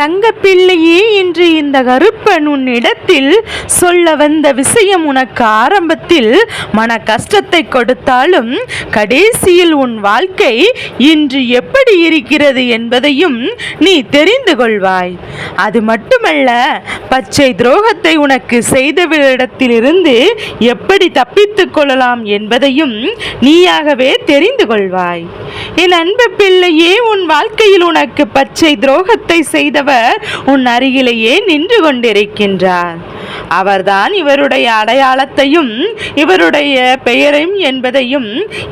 தங்கப்பிள்ளையே இன்று இந்த கருப்பன் உன்னிடத்தில் சொல்ல வந்த விஷயம் உனக்கு ஆரம்பத்தில் மன கஷ்டத்தை கொடுத்தாலும் கடைசியில் உன் வாழ்க்கை இன்று எப்படி இருக்கிறது என்பதையும் நீ தெரிந்து கொள்வாய். அது மட்டுமல்ல பச்சை துரோகத்தை உனக்கு செய்தவரிடத்திலிருந்து எப்படி தப்பித்துக் கொள்ளலாம் என்பதையும் நீயாகவே தெரிந்து கொள்வாய். என் அன்பு பிள்ளையே உன் வாழ்க்கையில் உனக்கு பச்சை துரோகத்தை செய்தவர் உன் அருகிலேயே நின்று கொண்டிருக்கின்றார். அவர்தான் இவருடைய அடையாளத்தையும் இவருடைய பெயரையும் என்பதையும்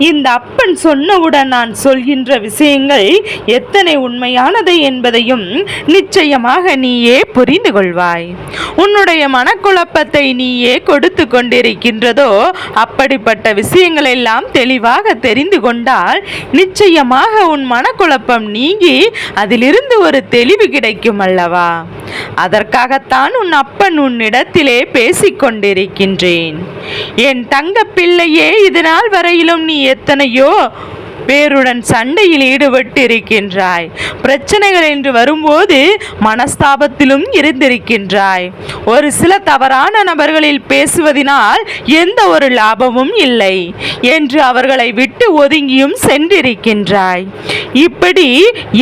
இந்த அப்பன் சொன்னவுடன் நான் சொல்கின்ற விஷயங்கள் எத்தனை உண்மையானது என்பதையும் நிச்சயமாக நீயே புரிந்து கொள்வாய். உன்னுடைய மனக்குழப்பத்தை நீயே கொடுத்து கொண்டிருக்கின்றதோ அப்படிப்பட்ட விஷயங்கள் எல்லாம் தெளிவாக தெரிந்து கொண்டால் நிச்சயமாக உன் மனக்குழப்பம் நீங்கி அதிலிருந்து ஒரு தெளிவு கிடைக்கும். அல்லவா அதற்காகத்தான் உன் அப்பன் உன்னிடத்திலே பேசிக் கொண்டிருக்கின்றேன் என் தங்க பிள்ளையே இது நாள் வரையிலும் நீ எத்தனையோ பேருடன் சண்டையில் ஈடுபட்டு இருக்கின்றாய் பிரச்சனைகள் என்று வரும்போது மனஸ்தாபத்திலும் இருந்திருக்கின்றாய். ஒரு சில தவறான நபர்களில் பேசுவதினால் எந்த ஒரு லாபமும் இல்லை என்று அவர்களை விட்டு ஒதுங்கியும் சென்றிருக்கின்றாய். இப்படி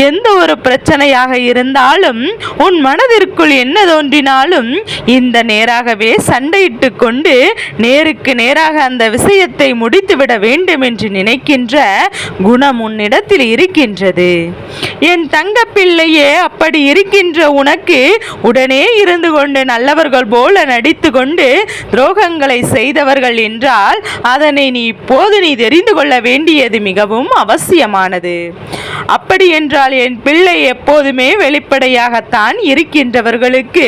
எந்த ஒரு பிரச்சனையாக இருந்தாலும் உன் மனதிற்குள் என்ன தோன்றினாலும் இந்த நேராகவே சண்டையிட்டு கொண்டு நேருக்கு நேராக அந்த விஷயத்தை முடித்துவிட வேண்டும் என்று நினைக்கின்ற குணம் உன்னிடத்தில் இருக்கின்றது. என் தங்க பிள்ளையே அப்படி இருக்கின்ற உனக்கு உடனே இருந்து கொண்டு நல்லவர்கள் போல நடித்து கொண்டு துரோகங்களை செய்தவர்கள் என்றால் அதனை நீ இப்போது நீ தெரிந்து கொள்ள வேண்டியது மிகவும் அவசியமானது. அப்படி என்றால் என் பிள்ளை எப்போதுமே வெளிப்படையாகத்தான் இருக்கின்றவர்களுக்கு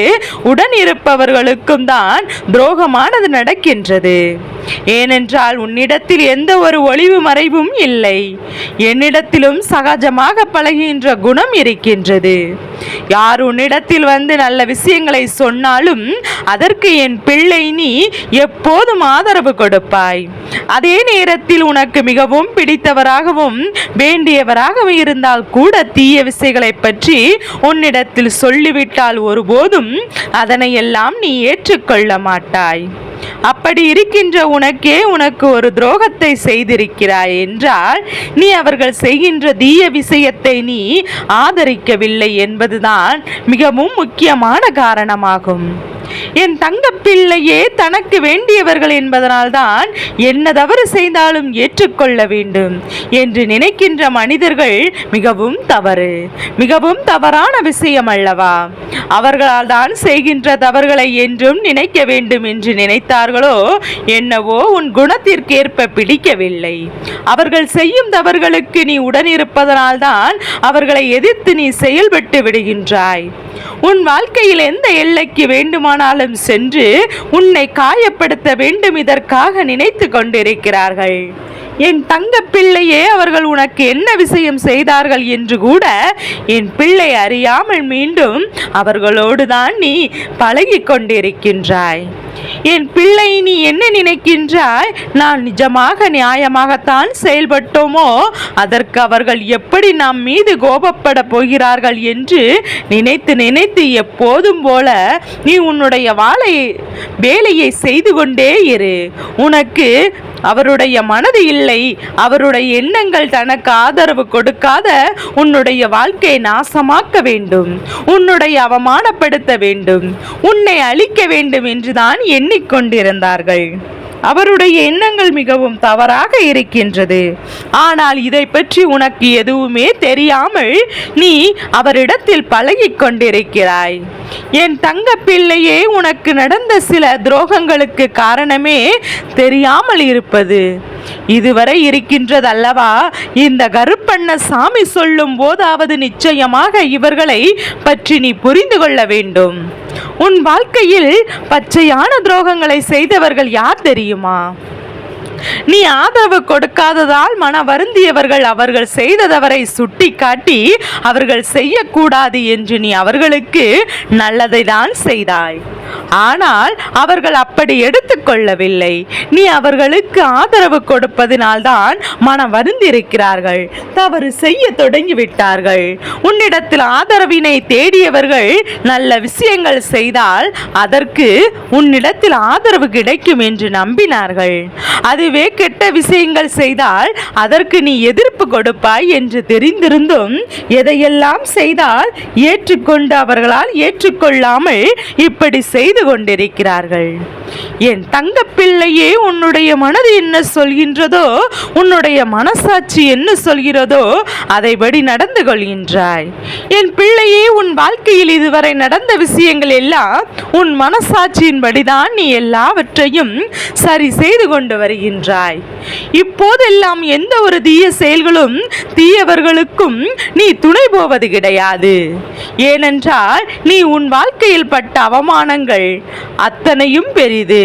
உடன் இருப்பவர்களுக்கும் தான் துரோகமானது நடக்கின்றது. ஏனென்றால் உன்னிடத்தில் எந்த ஒரு ஒளிவு மறைவும் இல்லை. என்னிடத்திலும் சகஜமாக பழகின்ற குணம் இருக்கின்றது. யார் உன்னிடத்தில் வந்து நல்ல விஷயங்களை சொன்னாலும் அதற்கு என் பிள்ளை நீ எப்போதும் ஆதரவு கொடுப்பாய். அதே நேரத்தில் உனக்கு மிகவும் பிடித்தவராகவும் வேண்டியவராகவும் இருந்தால் கூட தீய விசைகளை பற்றி உன்னிடத்தில் சொல்லிவிட்டால் ஒருபோதும் அதனை எல்லாம் நீ ஏற்றுக்கொள்ள மாட்டாய். அப்படி இருக்கின்ற உனக்கே உனக்கு ஒரு துரோகத்தை செய்திருக்கிறாய் என்றால் நீ அவர்கள் செய்கின்ற தீய விஷயத்தை நீ ஆதரிக்கவில்லை என்பதுதான் மிகவும் முக்கியமான காரணமாகும். என் தங்க பிள்ளையே தனக்கு வேண்டியவர்கள் என்பதனால்தான் என்ன தவறு செய்தாலும் ஏற்றுக்கொள்ள வேண்டும் என்று நினைக்கின்ற மனிதர்கள் மிகவும் தவறு மிகவும் தவறான விஷயம் அல்லவா? அவர்களால் தான் செய்கின்ற தவறுகளை என்றும் நினைக்க வேண்டும் என்று நினைத்தார்களோ என்னவோ உன் குணத்திற்கேற்ப பிடிக்கவில்லை. அவர்கள் செய்யும் தவறுகளுக்கு நீ உடனிருப்பதனால்தான் அவர்களை எதிர்த்து நீ செயல்பட்டு விடுகின்றாய். உன் வாழ்க்கையில் எந்த எல்லைக்கு வேண்டுமானாலும் சென்று உன்னை காயப்படுத்த வேண்டும் இதற்காக நினைத்து கொண்டிருக்கிறார்கள். என் தங்க பிள்ளையே அவர்கள் உனக்கு என்ன விஷயம் செய்தார்கள் என்று கூட என் பிள்ளை அறியாமல் மீண்டும் அவர்களோடு தான் நீ பழகி கொண்டிருக்கின்றாய். என் பிள்ளை நீ என்ன நினைக்கின்றாய்? நான் நிஜமாக நியாயமாகத்தான் செயல்பட்டோமோ? அதற்கு அவர்கள் எப்படி நம் மீது கோபப்பட போகிறார்கள் என்று நினைத்து நினைத்து எப்போதும் போல நீ உன்னுடைய வாழை வேலையை செய்து கொண்டே இரு. உனக்கு அவருடைய மனது இல்லை. அவருடைய எண்ணங்கள் தனக்கு ஆதரவு கொடுக்காத உன்னுடைய வாழ்க்கையை நாசமாக்க வேண்டும். உன்னுடைய அவமானப்படுத்த வேண்டும். உன்னை அழிக்க வேண்டும் என்றுதான் எண்ணிக்கொண்டிருந்தார்கள். அவருடைய எண்ணங்கள் மிகவும் தவறாக இருக்கின்றது. ஆனால் இதை பற்றி உனக்கு எதுவுமே தெரியாமல் நீ அவரிடத்தில் பழகி கொண்டிருக்கிறாய். என் தங்க பிள்ளையே உனக்கு நடந்த சில துரோகங்களுக்கு காரணமே தெரியாமல் இருப்பது. இதுவரை இருக்கின்றதல்லவா? இந்த கருப்பண்ண சாமி சொல்லும் போதாவது நிச்சயமாக இவர்களை பற்றி நீ புரிந்து கொள்ள வேண்டும். உன் வாழ்க்கையில் பச்சையான துரோகங்களை செய்தவர்கள் யார் தெரியுமா? நீ ஆதரவு கொடுக்காததால் மன வருந்தியவர்கள் அவர்கள் செய்த தவறை சுட்டி காட்டி அவர்கள் செய்யக்கூடாது என்று நீ அவர்களுக்கு நல்லதை தான் செய்தாய். ஆனால் அவர்கள் அப்படி எடுத்துக்கொள்ளவில்லை. நீ அவர்களுக்கு ஆதரவு கொடுப்பதினால்தான் மனம் வருந்திருக்கிறார்கள் தவறு செய்ய தொடங்கிவிட்டார்கள். உன்னிடத்தில் ஆதரவினை தேடியவர்கள் நல்ல விஷயங்கள் செய்தால் அதற்கு உன்னிடத்தில் ஆதரவு கிடைக்கும் என்று நம்பினார்கள். அதுவே கெட்ட விஷயங்கள் செய்தால் அதற்கு நீ எதிர்ப்பு கொடுப்பாய் என்று தெரிந்திருந்தும் எதையெல்லாம் செய்தால் ஏற்றுக்கொண்டு அவர்களால் ஏற்றுக்கொள்ளாமல் இப்படி செய்த கொண்டிருக்கிறார்கள். என் தங்க பிள்ளையே உன்னுடைய மனது என்ன சொல்கின்றதோ உன்னுடைய மனசாட்சி என்ன சொல்கிறதோ அதைபடி நடந்து கொள்கின்றாய். என் பிள்ளையே உன் வாழ்க்கையில் இதுவரை நடந்த விஷயங்கள் எல்லாம் உன் மனசாட்சியின்படிதான் நீ எல்லாவற்றையும் சரி செய்து கொண்டு வருகின்றாய். இப்போதெல்லாம் எந்த ஒரு தீய செயல்களும் தீயவர்களுக்கும் நீ துணை போவது கிடையாது. ஏனென்றால் நீ உன் வாழ்க்கையில் பட்ட அவமானங்கள் அத்தனையும் பெரிது.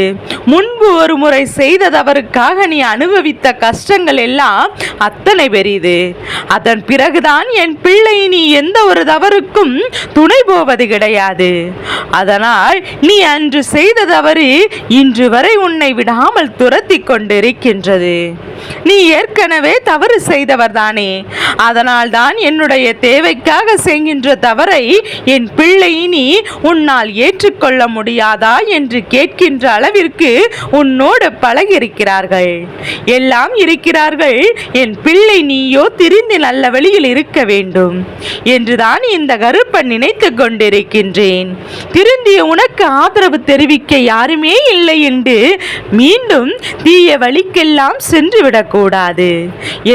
முன்பு ஒரு முறை செய்த தவறுக்காக நீ அனுபவித்த கஷ்டங்கள் எல்லாம் அத்தனை பெரிது. அதன் பிறகுதான் என் பிள்ளை நீ எந்த ஒரு தவறுக்கும் துணை போவது கிடையாது. அதனால் நீ அன்று செய்த தவறு இன்று வரை உன்னை விடாமல் துரத்தி கொண்டிருக்கின்றது. நீ ஏற்கனவே தவறு செய்தவர் தானே. அதனால் தான் என்னுடைய தேவைக்காக செய்கின்ற தவறை என் பிள்ளை நீ உன்னால் ஏற்றுக்கொள்ள முடியும் முடியாதா என்று கேட்கின்ற அளவிற்கு உன்னோடு பழகியிருக்கிறார்கள். எல்லாம் இருக்கிறார்கள். என் பிள்ளை நீயோ திரிந்து நல்ல வழியில் இருக்க வேண்டும் என்றுதான் இந்த கருப்பன் நினைத்து கொண்டிருக்கின்றேன். திருந்திய உனக்கு ஆதரவு தெரிவிக்க யாருமே இல்லை என்று மீண்டும் தீய வழிக்கெல்லாம் சென்று விடக்கூடாது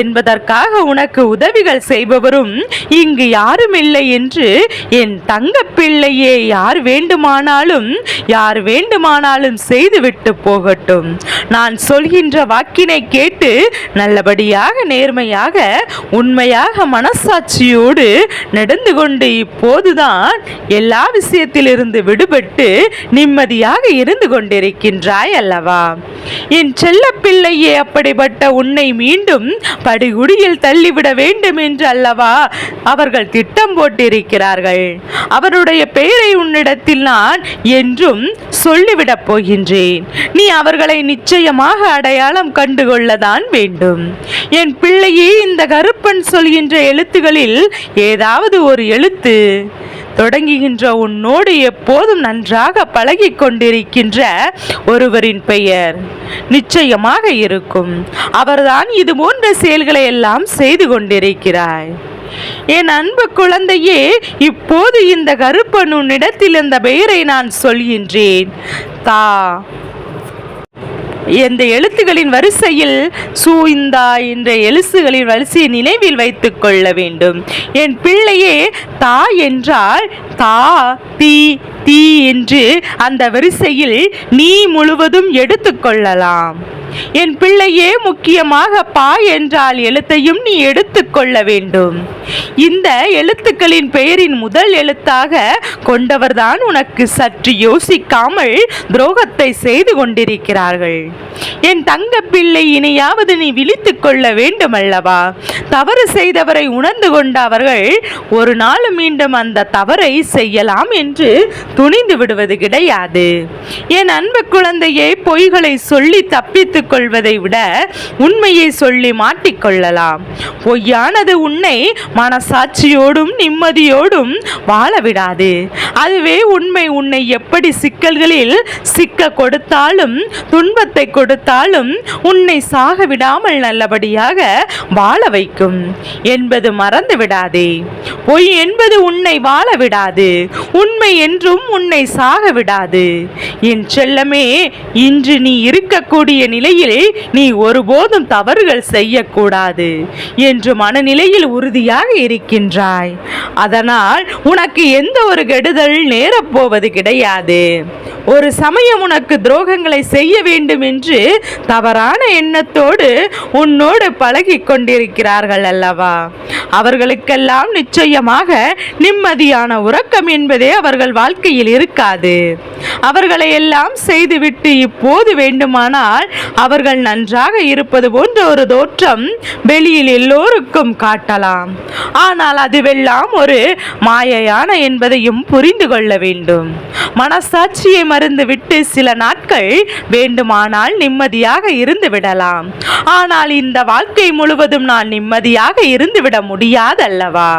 என்பதற்காக உனக்கு உதவிகள் செய்பவரும் இங்கு யாரும் இல்லை என்று என் தங்க பிள்ளையே யார் வேண்டுமானாலும் யார் வேண்டுமானாலும் செய்துவிட்டு போகட்டும். நான் சொல்கின்ற வாக்கினை கேட்டு நல்லபடியாக நேர்மையாக உண்மையாக மனசாட்சியோடு நடந்து கொண்டு இப்போதுதான் எல்லா விஷயத்திலிருந்து விடுபட்டு நிம்மதியாக இருந்து கொண்டிருக்கின்றாய் அல்லவா? என் செல்ல பிள்ளையே அப்படிப்பட்ட உன்னை மீண்டும் படுகுடியில் தள்ளிவிட வேண்டும் என்று அல்லவா அவர்கள் திட்டம் போட்டிருக்கிறார்கள். அவருடைய பெயரை உன்னிடத்தில் நான் என் என்றும் சொல்லிவிடப் போகின்றேன். நீ அவர்களை நிச்சயமாக அடையாளம் கண்டுகொள்ளதான் வேண்டும். என் பிள்ளையே இந்த கருப்பன் சொல்கின்ற எழுத்துகளில் ஏதாவது ஒரு எழுத்து. தொடங்குகின்ற உன்னோடு எப்போதும் நன்றாக பழகி கொண்டிருக்கின்ற ஒருவரின் பெயர் நிச்சயமாக இருக்கும். அவர்தான் இது போன்ற செயல்களை எல்லாம் செய்து கொண்டிருக்கிறாய். என் அன்பு குழந்தையே இப்போது இந்த கருப்பன் உன்னிடத்தில் இந்த பெயரை நான் சொல்கின்றேன். தா. இந்த எழுத்துகளின் வரிசையில் சூய்ந்தா என்ற எழுத்துகளின் வரிசையை நினைவில் வைத்துக் கொள்ள வேண்டும். என் பிள்ளையே தா என்றால் தா தி தி என்று அந்த வரிசையில் நீ முழுவதும் எடுத்துக்கொள்ளலாம் என் பிள்ளையே முக்கியமாக பா என்றால் எழுத்தையும் நீ எடுத்துக்கொள்ள வேண்டும். இந்த எழுத்துக்களின் பெயரின் முதல் எழுத்தாக கொண்டவர்தான் உனக்கு சற்று யோசிக்காமல் துரோகத்தை செய்து கொண்டிருக்கிறார்கள். என் தங்க பிள்ளை இனியாவது நீ விழித்துக் கொள்ள வேண்டும் அல்லவா தவறு செய்தவரை உணர்ந்து கொண்ட அவர்கள் ஒரு நாள் மீண்டும் அந்த தவறை செய்யலாம் என்று துணிந்து விடுவது கிடையாது. என் அன்பு குழந்தையை பொய்களை சொல்லி தப்பித்துக் கொள்வதை விட உண்மையை சொல்லி மாட்டிக்கொள்ளலாம் பொய்யானது உன்னை மனசாட்சியோடும் நிம்மதியோடும் வாழ விடாது. அதுவே உண்மை. உன்னை எப்படி சிக்கல்களில் சிக்க கொடுத்தாலும் துன்பத்தை கொடுத்தாலும் உன்னை சாக விடாமல் நல்லபடியாக வாழ வைக்கும். என்பது மறந்து விடாதே. பொய் என்பது உன்னை வாழ விடாது. உண்மை என்றும் உன்னை சாக விடாது. என் செல்லமே இன்று நீ இருக்கக்கூடிய நிலையில் நீ ஒருபோதும் தவறுகள் செய்யக்கூடாது. என்று மனநிலையில் உறுதியாக இருக்கின்றாய். அதனால் உனக்கு எந்த ஒரு கெடுதல் நேரப்போவது கிடையாது. ஒரு சமயம் உனக்கு துரோகங்களை செய்ய வேண்டும் என்று தவறான எண்ணத்தோடு உன்னோடு பழகி கொண்டிருக்கிறார்கள் அல்லவா? அவர்களுக்கெல்லாம் நிச்சயமாக நிம்மதியான உறக்கம் என்பதே அவர்கள் வாழ்க்கையில் இருக்காது. அவர்களை எல்லாம் செய்துவிட்டு இப்போது வேண்டுமானால் அவர்கள் நன்றாக இருப்பது போன்ற ஒரு தோற்றம் வெளியில் எல்லோருக்கும் காட்டலாம். ஆனால் அதுவெல்லாம் ஒரு மாயையான என்பதையும் புரிந்து கொள்ள வேண்டும். மனசாட்சியை மறந்துவிட்டு சில நாட்கள் வேண்டுமானால் நிம்மதியாக இருந்து விடலாம். ஆனால் இந்த வாழ்க்கை முழுவதும் நான் நிம்மதியாக இருந்துவிட முடியாதல்லவா?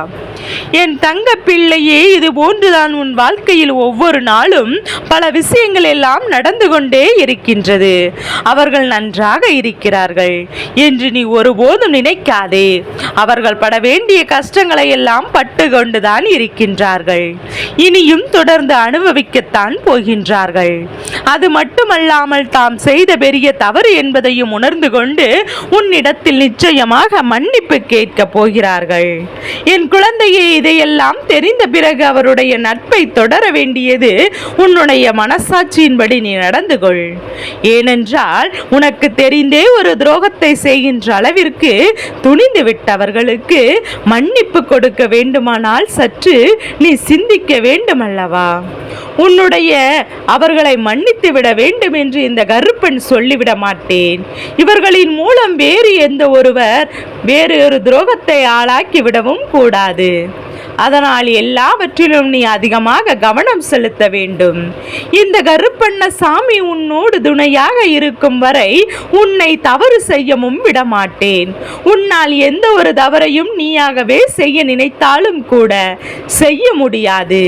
என் தங்க பிள்ளையே இது போன்றுதான் உன் வாழ்க்கையில் ஒவ்வொரு நாளும் பல விஷயங்கள் எல்லாம் நடந்து கொண்டே இருக்கின்றது. அவர்கள் நன்றாக இருக்கிறார்கள் என்று நீ ஒருபோதும் நினைக்காதே. அவர்கள் பட வேண்டிய கஷ்டங்களை எல்லாம் பட்டு கொண்டுதான் இருக்கின்றார்கள். இனியும் தொடர்ந்து அனுபவிக்கத்தான் போகின்றார்கள். அது மட்டுமல்லாமல் தாம் செய்த பெரிய தவறு என்பதையும் உணர்ந்து கொண்டு உன்னிடத்தில் நிச்சயமாக மன்னிப்பு கேட்கப் போகிறார்கள். என் குழந்தையை இதையெல்லாம் தெரிந்த பிறகு அவருடைய நட்பை தொடர வேண்டியது உன்னுடைய மனசாட்சியின்படி நீ நடந்து கொள். ஏனென்றால் உனக்கு தெரிந்தே ஒரு துரோகத்தை செய்கின்ற அளவிற்கு துணிந்து விட்டவர்களுக்கு மன்னிப்பு கொடுக்க வேண்டுமானால் சற்று நீ சிந்திக்க வேண்டுமல்லவா? உன்னுடைய அவர்களை மன்னித்து விட வேண்டும் என்று இந்த கருப்பன் சொல்லிவிட மாட்டேன். இவர்களின் மூலம் வேறு எந்த ஒருவர் வேறு ஒரு துரோகத்தை ஆளாக்கி விடவும் கூடாது. அதனால் எல்லாவற்றிலும் நீ அதிகமாக கவனம் செலுத்த வேண்டும். இந்த கருப்பண்ண சாமி உன்னோடு துணையாக இருக்கும் வரை உன்னை தவறு செய்யவும் விடமாட்டேன். உன்னால் எந்த ஒரு தவறையும் நீயாகவே செய்ய நினைத்தாலும் கூட செய்ய முடியாது.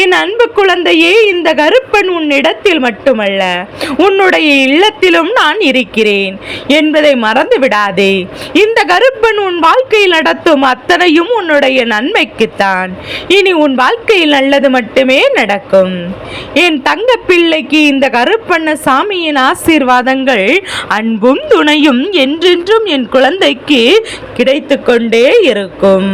என் அன்பு குழந்தையே இந்த கருப்பன் உன்னிடத்தில் மட்டுமல்ல உன்னுடைய இல்லத்திலும் நான் இருக்கிறேன் என்பதை மறந்து விடாதே இந்த கருப்பன் உன் வாழ்க்கையில் நடத்தும் அத்தனையும் உன்னுடைய தான் இனி உன் வாழ்க்கையில் நல்லது மட்டுமே நடக்கும். என் தங்க பிள்ளைக்கு இந்த கருப்பண்ண சாமியின் ஆசீர்வாதங்கள் அன்பும் துணையும் என்றென்றும் என் குழந்தைக்கு கிடைத்து கொண்டே இருக்கும்.